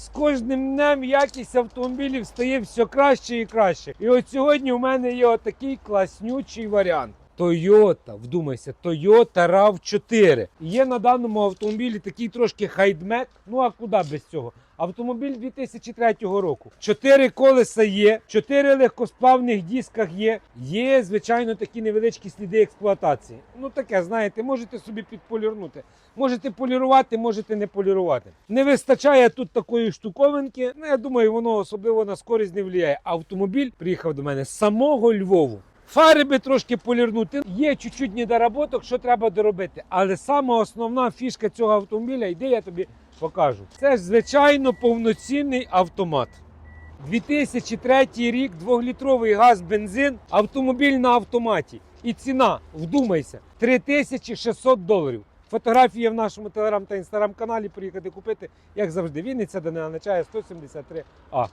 З кожним днем якість автомобілів стає все краще і краще. І от сьогодні у мене є отакий класнючий варіант. Toyota, вдумайся, Toyota RAV4. Є на даному автомобілі такий трошки хайдмек. Ну а куди без цього? Автомобіль 2003 року. Чотири колеса є, чотири легкосплавних дисках є. Є, звичайно, такі невеличкі сліди експлуатації. Ну таке, знаєте, можете собі підполірнути. Можете полірувати, можете не полірувати. Не вистачає тут такої штуковинки. Ну, я думаю, воно особливо на скорість не впливає. Автомобіль приїхав до мене з самого Львову. Фари би трошки полірнути. Є чуть-чуть недоработок, що треба доробити. Але сама основна фішка цього автомобіля, йди, я тобі покажу. Це ж звичайно повноцінний автомат. 2003 рік, 2-літровий газ, бензин, автомобіль на автоматі. І ціна, вдумайся, 3600 доларів. Фотографії в нашому телеграм та інстаграм каналі приїхати купити, як завжди. Вінниця до не 173А.